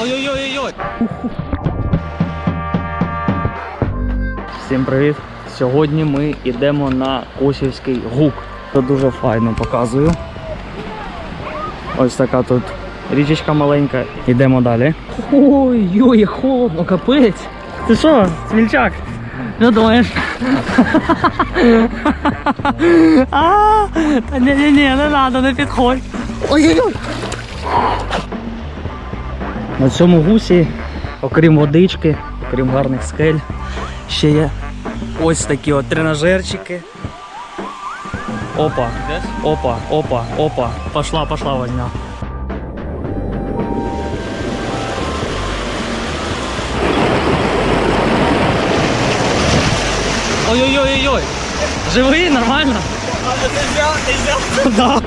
Ой-ой-ой-ой! Всім привіт! Сьогодні ми йдемо на Косівський гук. Це дуже файно показую. Ось така тут річечка маленька. Йдемо далі. Ой-ой, холодно, капець. Ти що, смільчак? Ну думаєш? Та ні, ні, ні, не треба, не підходь. Ой-ой-ой. На цьому гусі, окрім водички, окрім гарних скель, ще є ось такі от тренажерчики. Опа, опа, опа, опа. Пошла, пошла возня. Ой-ой-ой-ой-ой! Живий, нормально? Да.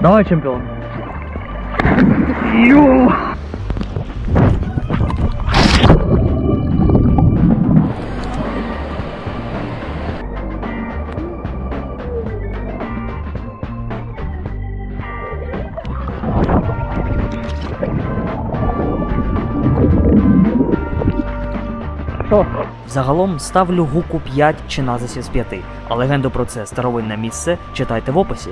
Давай, чемпіон. Йо! Загалом ставлю гуку 5 чи назисів з 5, а легенду про це старовинне місце читайте в описі.